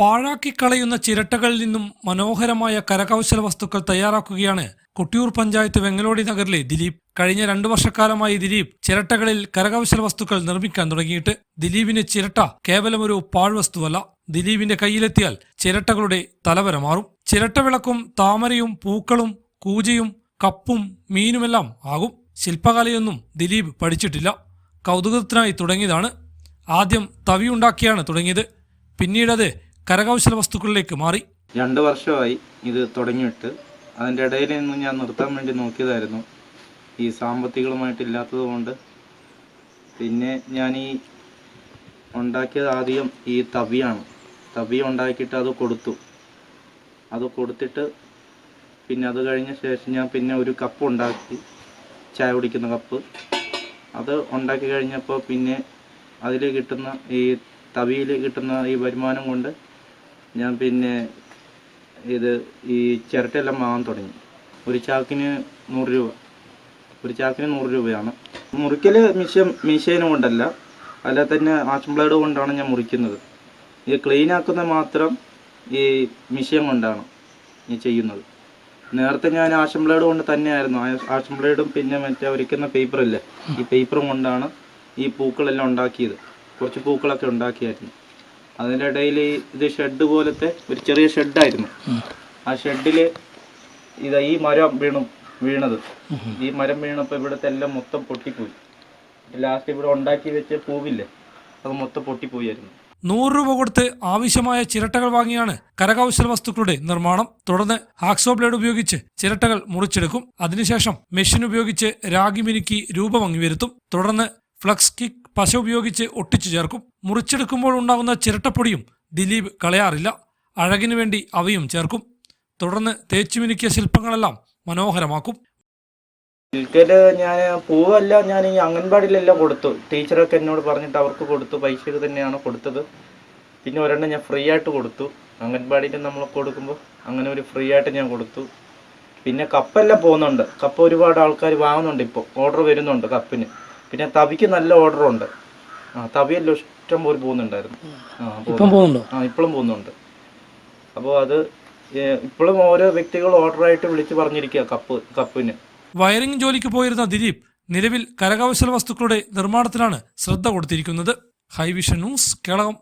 പാഴാക്കി കളയുന്ന ചിരട്ടകളിൽ നിന്നും മനോഹരമായ കരകൗശല വസ്തുക്കൾ തയ്യാറാക്കുകയാണ് കൊട്ടിയൂർ പഞ്ചായത്ത് വെങ്ങലോടി നഗറിലെ ദിലീപ്. കഴിഞ്ഞ രണ്ടു വർഷക്കാലമായി ദിലീപ് ചിരട്ടകളിൽ കരകൗശല വസ്തുക്കൾ നിർമ്മിക്കാൻ തുടങ്ങിയിട്ട് ദിലീപിന് ചിരട്ട കേവലം ഒരു പാഴ്വസ്തുവല്ല. ദിലീപിന്റെ കയ്യിലെത്തിയാൽ ചിരട്ടകളുടെ തലവര മാറും. ചിരട്ടവിളക്കും താമരയും പൂക്കളും കൂജയും കപ്പും മീനുമെല്ലാം ആകും. ശില്പകലയൊന്നും ദിലീപ് പഠിച്ചിട്ടില്ല. കൗതുകത്തിനായി തുടങ്ങിയതാണ്. ആദ്യം തവിയുണ്ടാക്കിയാണ് തുടങ്ങിയത്. പിന്നീടത് കരകൗശല വസ്തുക്കളിലേക്ക് മാറി. രണ്ട് വർഷമായി ഇത് തുടങ്ങിയിട്ട് അതിന്റെ ഇടയിൽ നിന്ന് ഞാൻ നിർത്താൻ വേണ്ടി നോക്കിയതായിരുന്നു. ഈ സാമ്പത്തികമായിട്ടില്ലാത്തത് കൊണ്ട്. പിന്നെ ഞാൻ ഈ ഉണ്ടാക്കിയത് ആദ്യം ഈ തവിയാണ്. തവി ഉണ്ടാക്കിയിട്ട് അത് കൊടുത്തു. അത് കൊടുത്തിട്ട് പിന്നെ അത് കഴിഞ്ഞ ശേഷം ഞാൻ പിന്നെ ഒരു കപ്പ് ഉണ്ടാക്കി. ചായ കുടിക്കുന്ന കപ്പ്. അത് ഉണ്ടാക്കി കഴിഞ്ഞപ്പോൾ പിന്നെ അതിൽ കിട്ടുന്ന ഈ തവിയിൽ കിട്ടുന്ന ഈ വരുമാനം കൊണ്ട് ഞാൻ പിന്നെ ഇത് ഈ ചിരട്ടയെല്ലാം വാങ്ങാൻ തുടങ്ങി. ഒരു ചാക്കിന് നൂറ് രൂപ. ഒരു ചാക്കിന് നൂറ് രൂപയാണ്. മുറിക്കൽ മിഷ മിഷീൻ കൊണ്ടല്ല. അല്ല തന്നെ ആഷൻ ബ്ലേഡ് കൊണ്ടാണ് ഞാൻ മുറിക്കുന്നത്. ഇത് ക്ലീൻ ആക്കുന്ന മാത്രം ഈ മിഷീൻ കൊണ്ടാണ് ഈ ചെയ്യുന്നത്. നേരത്തെ ഞാൻ ആഷൻ ബ്ലേഡ് കൊണ്ട് തന്നെയായിരുന്നു. ആ- ബ്ലേഡും പിന്നെ മറ്റേ ഒരിക്കുന്ന പേപ്പറില്ലേ ഈ പേപ്പറും കൊണ്ടാണ് ഈ പൂക്കളെല്ലാം ഉണ്ടാക്കിയത്. കുറച്ച് പൂക്കളൊക്കെ ഉണ്ടാക്കിയായിരുന്നു. അതിന്റെ ഇടയിൽ ഇത് ഷെഡ് പോലത്തെ ഒരു ചെറിയ ഷെഡായിരുന്നു. ആ ഷെഡിൽ ഇത് ഈ മരം വീണു വീണത്. ഈ മരം വീണപ്പോൾ ഇവിടുത്തെ എല്ലാം മൊത്തം പൊട്ടിപ്പോയി. ലാസ്റ്റ് ഇവിടെ ഉണ്ടാക്കി വെച്ച പൂവില്ലേ അത് മൊത്തം പൊട്ടിപ്പോയായിരുന്നു. നൂറ് രൂപ കൊടുത്ത് ആവശ്യമായ ചിരട്ടകൾ വാങ്ങിയാണ് കരകൗശല വസ്തുക്കളുടെ നിർമ്മാണം. തുടർന്ന് ഹാക്സോ ബ്ലേഡ് ഉപയോഗിച്ച് ചിരട്ടകൾ മുറിച്ചെടുക്കും. അതിനുശേഷം മെഷീൻ ഉപയോഗിച്ച് രാഗി മിനുക്കി രൂപമങ്ങി വരുത്തും തുടർന്ന് ഫ്ലക്സ് കിക്ക് പശ ഉപയോഗിച്ച് ഒട്ടിച്ചു ചേർക്കും. മുറിച്ചെടുക്കുമ്പോൾ ഉണ്ടാകുന്ന ചിരട്ടപ്പൊടിയും ദിലീപ് കളയാറില്ല. അഴകിനു വേണ്ടി അവയും ചേർക്കും. തുടർന്ന് തേച്ചു മിനുക്കിയ ശില്പങ്ങളെല്ലാം മനോഹരമാക്കും. വിൽക്കൽ ഞാൻ പൂവെല്ലാം ഞാൻ ഈ അംഗൻവാടിയിലെല്ലാം കൊടുത്തു. ടീച്ചറൊക്കെ എന്നോട് പറഞ്ഞിട്ട് അവർക്ക് കൊടുത്തു. പൈസ തന്നെയാണ് കൊടുത്തത്. പിന്നെ ഒരെണ്ണം ഞാൻ ഫ്രീ ആയിട്ട് കൊടുത്തു. അംഗൻവാടിയിൽ നമ്മൾ കൊടുക്കുമ്പോൾ അങ്ങനെ ഒരു ഫ്രീ ആയിട്ട് ഞാൻ കൊടുത്തു. പിന്നെ കപ്പെല്ലാം പോകുന്നുണ്ട്. കപ്പ് ഒരുപാട് ആൾക്കാർ വാങ്ങുന്നുണ്ട് ഇപ്പോൾ. ഓർഡർ വരുന്നുണ്ട് കപ്പിന്. പിന്നെ തവിക്ക് നല്ല ഓർഡർ ഉണ്ട്. ആ തവിയെല്ലാം ഇഷ്ടം പോലെ പോകുന്നുണ്ടായിരുന്നു. ആ പോകുന്നുണ്ടോ? ആ ഇപ്പോഴും പോകുന്നുണ്ട്. അപ്പോൾ അത് ഇപ്പോഴും ഓരോ വ്യക്തികൾ ഓർഡർ ഓർഡറായിട്ട് വിളിച്ച് പറഞ്ഞിരിക്കുക കപ്പ് കപ്പിന്. വയറിംഗ് ജോലിക്ക് പോയിരുന്ന ദിലീപ് നിലവിൽ കരകൗശല വസ്തുക്കളുടെ നിർമ്മാണത്തിലാണ് ശ്രദ്ധ കൊടുത്തിരിക്കുന്നത്. Hivision news Kelakam.